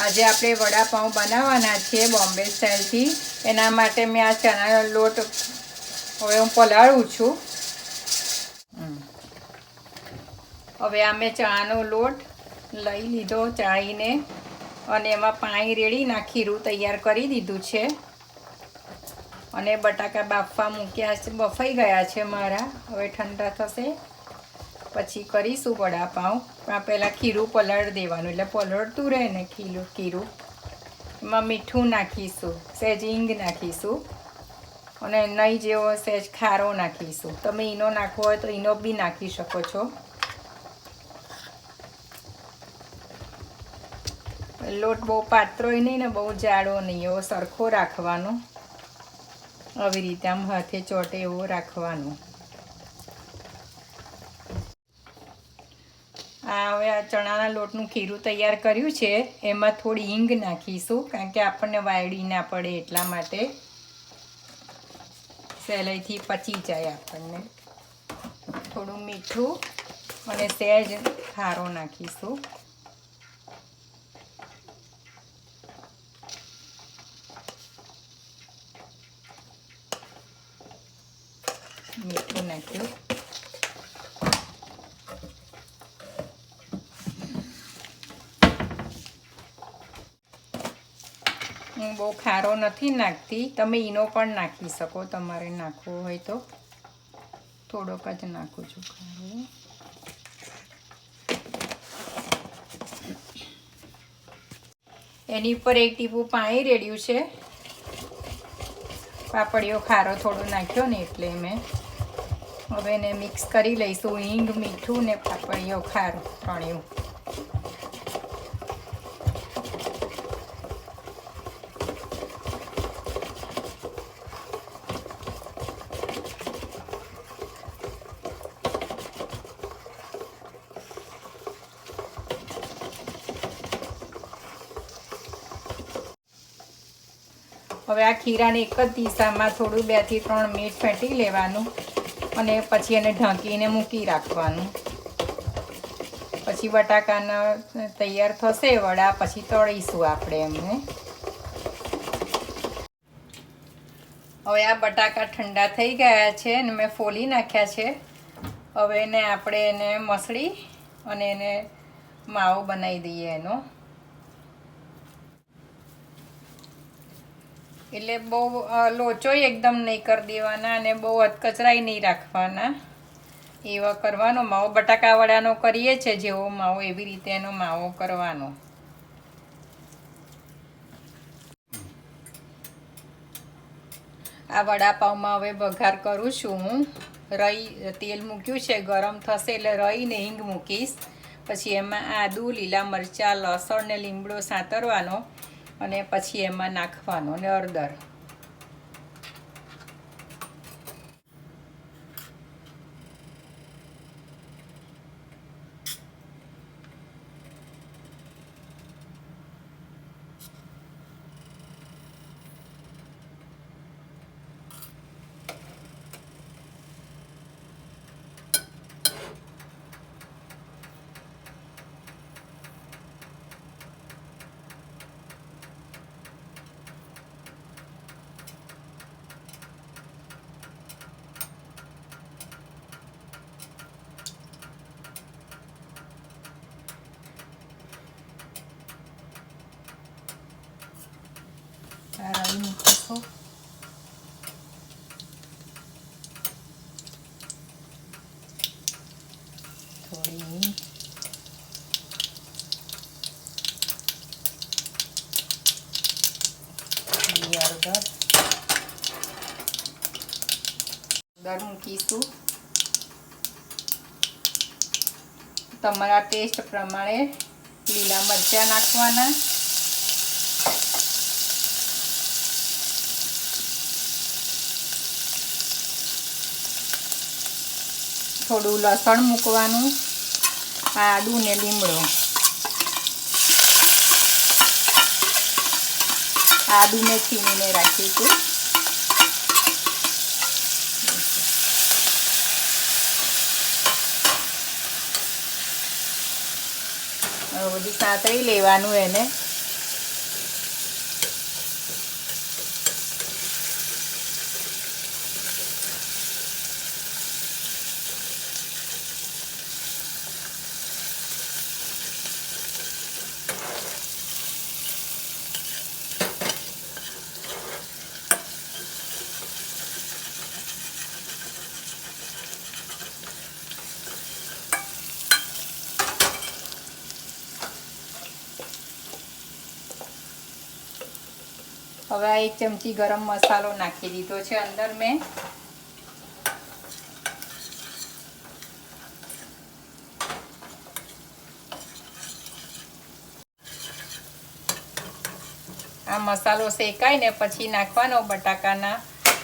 આજે આપણે વડાપાઉં બનાવવાના છે બોમ્બે સ્ટાઇલથી. એના માટે મેં આ ચણાનો લોટ હવે હું પલાળું છું. હવે આ મેં ચણાનો લોટ લઈ લીધો ચાળીને અને એમાં પાણી રેડીને નાખીરું ખીરું તૈયાર કરી દીધું છે. અને બટાકા બાફવા મૂક્યા છે, બફાઈ ગયા છે મારા. હવે ઠંડા થશે. પછી કરીશું વડાપાઉં. પણ પહેલાં ખીરું પલાળી દેવાનું, એટલે પલળતું રહે ને ખીરું ખીરું. એમાં મીઠું નાખીશું, સહેજ હિંગ નાખીશું. અને નહીં જેવો સહેજ ખારો નાખીશું. તમે ઈનો નાખવો હોય તો ઈનો બી નાખી શકો છો. લોટ બહુ પાતળોય નહીં ને, બહુ જાડો નહીં, એવો સરખો રાખવાનો. આવી રીતે આમ હાથે ચોટે એવો રાખવાનો. આ હવે આ ચણાના લોટનું ખીરું તૈયાર કર્યું છે. એમાં થોડી હિંગ નાખીશું, કારણ કે આપણને વાયડી ના પડે એટલા માટે. સહેલાઈથી પચી જાય આપણને. થોડું મીઠું અને સહેજ ખારો નાખીશું. મીઠું નાખ્યું. બહુ ખારો નથી નાખતી. તમે ઈનો પણ નાખી શકો. તમારે નાખવો હોય તો. થોડોક જ નાખું છું ખારો. એની ઉપર એક ટીપું પાણી રેડ્યું છે. પાપડીઓ ખારો થોડો નાખ્યો ને એટલે મેં. હવે એને મિક્સ કરી લઈશું. હિંગ, મીઠું ને પાપડીઓ ખારો ત્રણેય હવે આ ખીરાને એક જ દિશામાં થોડું બેથી ત્રણ મિનિટ ફેંટી લેવાનું અને પછી એને ઢાંકીને મૂકી રાખવાનું. પછી બટાકાના તૈયાર થશે, વડા પછી તળીશું આપણે એમને. હવે આ બટાકા ઠંડા થઈ ગયા છે અને મેં ફોલી નાખ્યા છે. હવે એને આપણે એને મસળી અને એને માવો બનાવી દઈએ એનો. એટલે બહુ લોચોય એકદમ નહીં કરી દેવાના અને બહુ અધકચરાય નહીં રાખવાના. એવા કરવાનો, માવો બટાકાવાળાનો કરીએ છે જેવો માવો, એવી રીતે એનો માવો કરવાનો. આ વડાપાઉંમાં હવે વઘાર કરું છું હું. રઈ, તેલ મૂક્યું છે, ગરમ થશે એટલે રઈને હિંગ મૂકીશ. પછી એમાં આદુ, લીલા મરચાં, લસણ ને લીમડો સાતરવાનો. અને પછી એમાં નાખવાનો અને હળદર રાઈ મૂકીશું થોડી હિંગ થોડી હળદર હળદર મૂકીશું તમારા ટેસ્ટ પ્રમાણે લીલા મરચાં નાખવાના. થોડું લસણ મૂકવાનું. આદુ ને લીમડો. આદુ ને છીણીને રાખીશું બધું સાંતળી લેવાનું એને. હવે એક ચમચી ગરમ મસાલો નાખી દીધો છે અંદર મેં. આ મસાલો શેકાય ને પછી નાખવાનો બટાકાના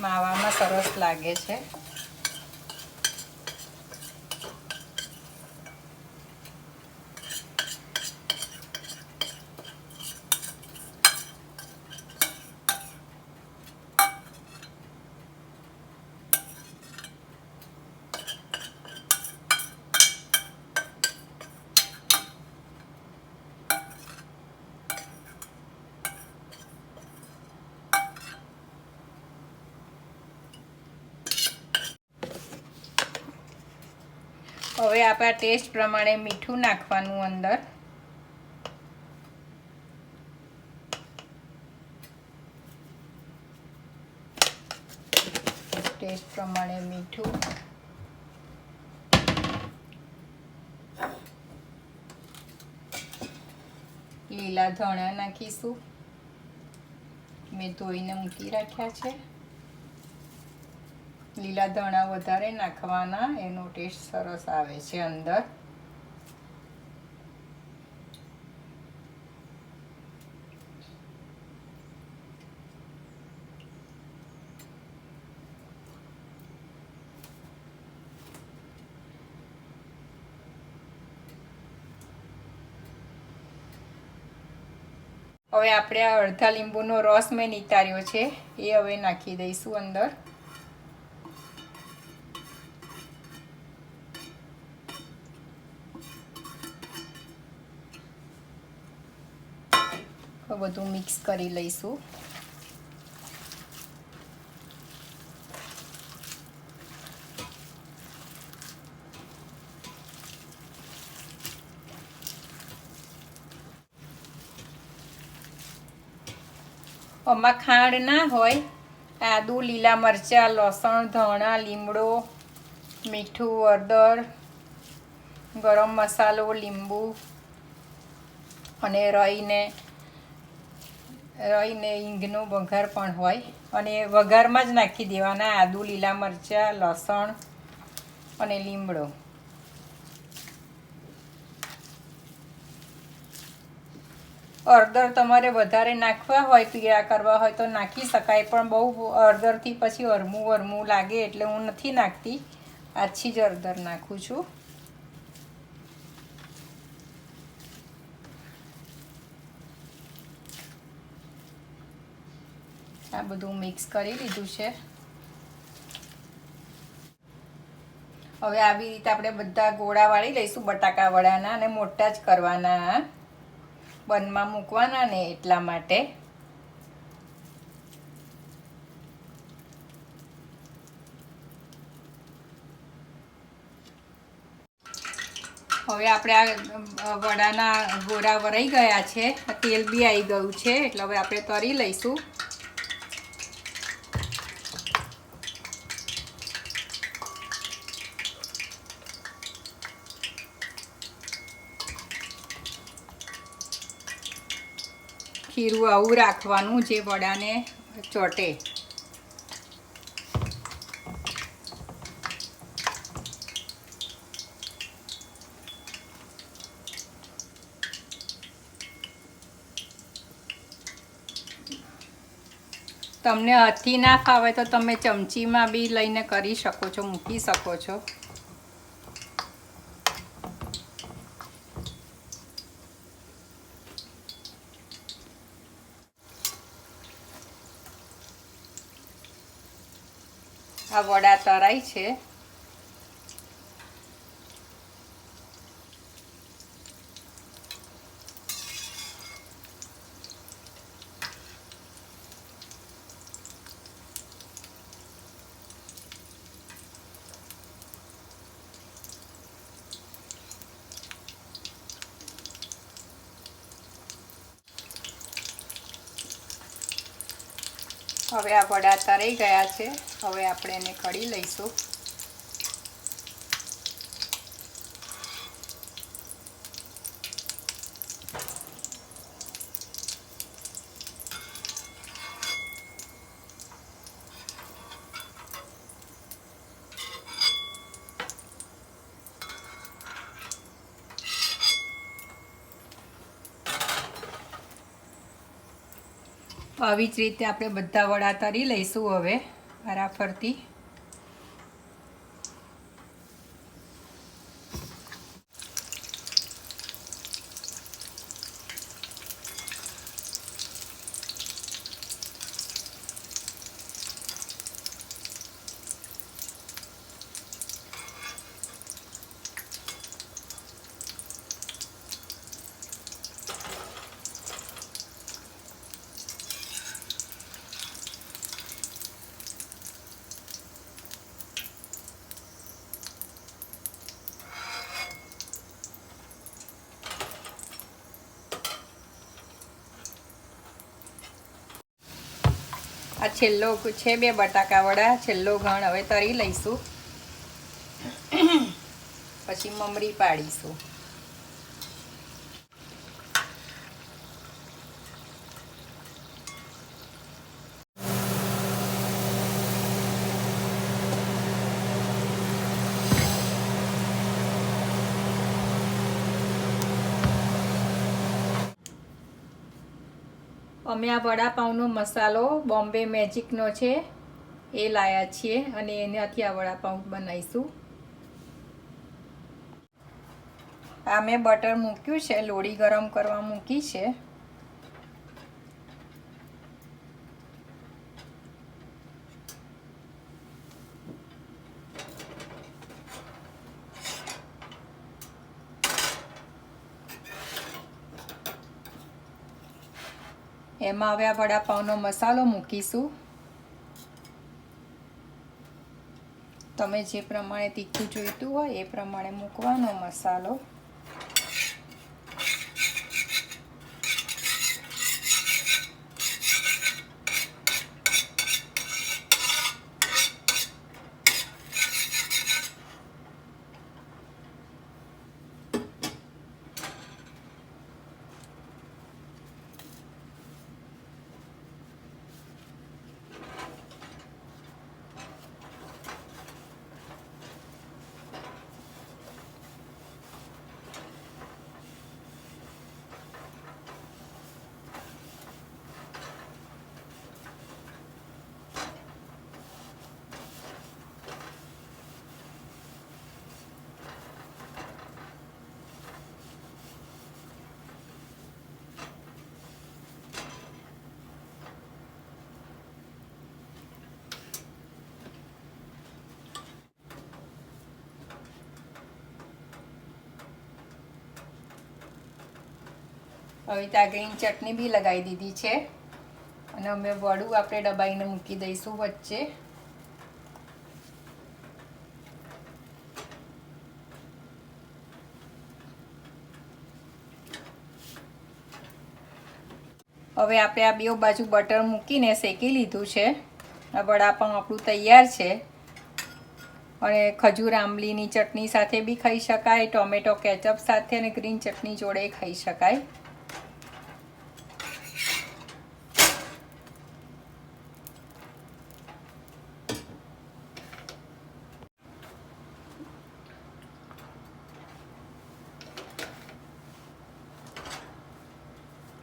માવામાં સરસ લાગે છે. હવે આપણા ટેસ્ટ પ્રમાણે મીઠું નાખવાનું અંદર. ટેસ્ટ પ્રમાણે મીઠું. લીલા ધણા નાખીશું. મેં ધોઈને મૂકી રાખ્યા છે. લીલા ધણા વધારે નાખવાના, એનો ટેસ્ટ સરસ આવે છે અંદર. હવે આપણે આ અડધા લીંબુનો રસ મેં નીતાર્યો છે, એ હવે નાખી દઈશું અંદર. બધું મિક્સ કરી લઈશું. આમાં ખાંડ ના હોય, આદુ, લીલા મરચાં, લસણ, ધાણા, લીમડો, મીઠું, હળદર, ગરમ મસાલો, લીંબુ અને રઈને રઈને ઈંગનો વઘાર પણ હોય. અને વઘારમાં જ નાખી દેવાના આદુ, લીલા મરચાં, લસણ અને લીમડો. અડદર તમારે વધારે નાખવા હોય, પીળા કરવા હોય તો નાખી શકાય, પણ બહુ અડદરથી પછી અરમું અરમું લાગે એટલે હું નથી નાખતી. આછી જ અડદર નાખું છું. આ બધું મિક્સ કરી લીધું છે. હવે આવી રીતે આપણે બધા ગોળા વાળી લઈશું બટાકા વડાના અને મોટા જ કરવાના. બનમાં મૂકવાના ને એટલા માટે. હવે આપણે આ વડાના ગોળા વરાઈ ગયા છે. તેલ બી આવી ગયું છે, એટલે હવે આપણે તરી લઈશું. ખીરું આવું રાખવાનું જે વડાને ચોટે. તમને હથી ના ફાવે તો તમે ચમચીમાં બી લઈને કરી શકો છો, મૂકી શકો છો. આ વડા તરાય છે. હવે આ વડા તરાઈ ગયા છે. હવે આપણે એને કઢી લઈશું. આવી જ રીતે આપણે બધા વડા તરી લઈશું હવે. વારાફરતી આ છેલ્લો છે બે બટાકા વડા છેલ્લો ઘણ. હવે તરી લઈશું. પછી મમરી પાડીશું. અમે આ વડાપાઉંનો મસાલો બોમ્બે મેજિકનો છે, એ લાયા છીએ અને એનાથી આ વડાપાઉં બનાવીશું. આ મેં બટર મૂક્યું છે લોડી ગરમ કરવા મૂકી છે. એમાં હવે વડાપાઉંનો મસાલો મૂકીશું. તમે જે પ્રમાણે તીખું જોઈતું હોય એ પ્રમાણે મૂકવાનો મસાલો. હવે ત્યાં ગ્રીન ચટણી બી લગાવી દીધી છે. અને અમે વડું આપણે દબાઈને મૂકી દઈશું વચ્ચે. હવે આપણે આ બે બાજુ બટર મૂકીને શેકી લીધું છે. આ વડાપાઉં આપણું તૈયાર છે. અને ખજૂર આંબલીની ચટણી સાથે બી ખાઈ શકાય, ટોમેટો કેચઅપ સાથે અને ગ્રીન ચટણી જોડે ખાઈ શકાય.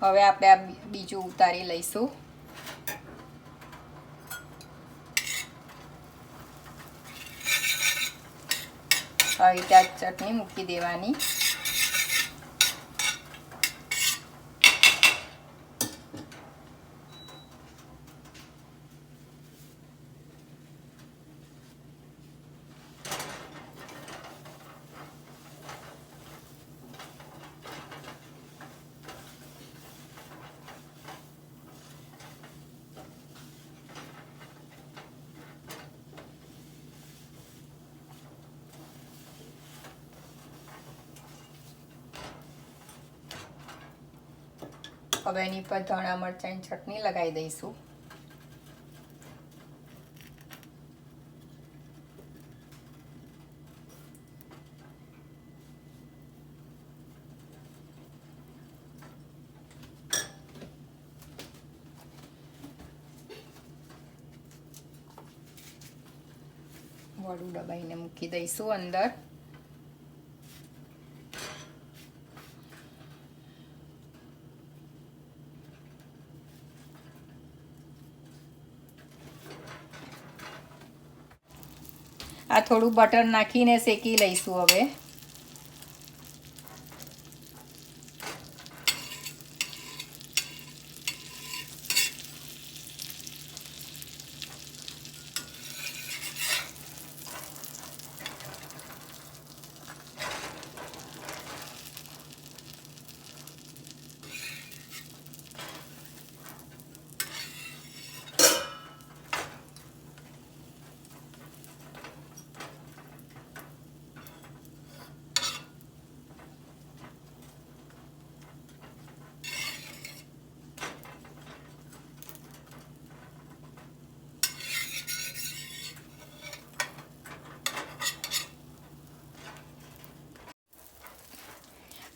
હવે આપણે આ બીજું ઉતારી લઈશું. આવી ત્યાં ચટણી મૂકી દેવાની. હવે એની પર ધાણા મરચાંની ચટણી લગાવી દઈશું. વડું દબાઈને મૂકી દઈશું અંદર. થોડું બટર નાખીને શેકી લઈશું હવે.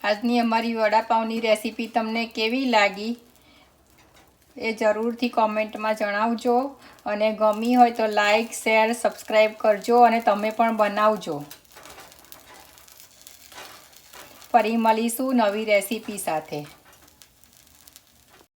આજની અમારી વડાપાઉંની રેસીપી તમને કેવી લાગી એ જરૂરથી કોમેન્ટમાં જણાવજો અને ગમી હોય તો લાઈક, શેર, સબસ્ક્રાઈબ કરજો અને તમે પણ બનાવજો. ફરી મળીશું નવી રેસીપી સાથે.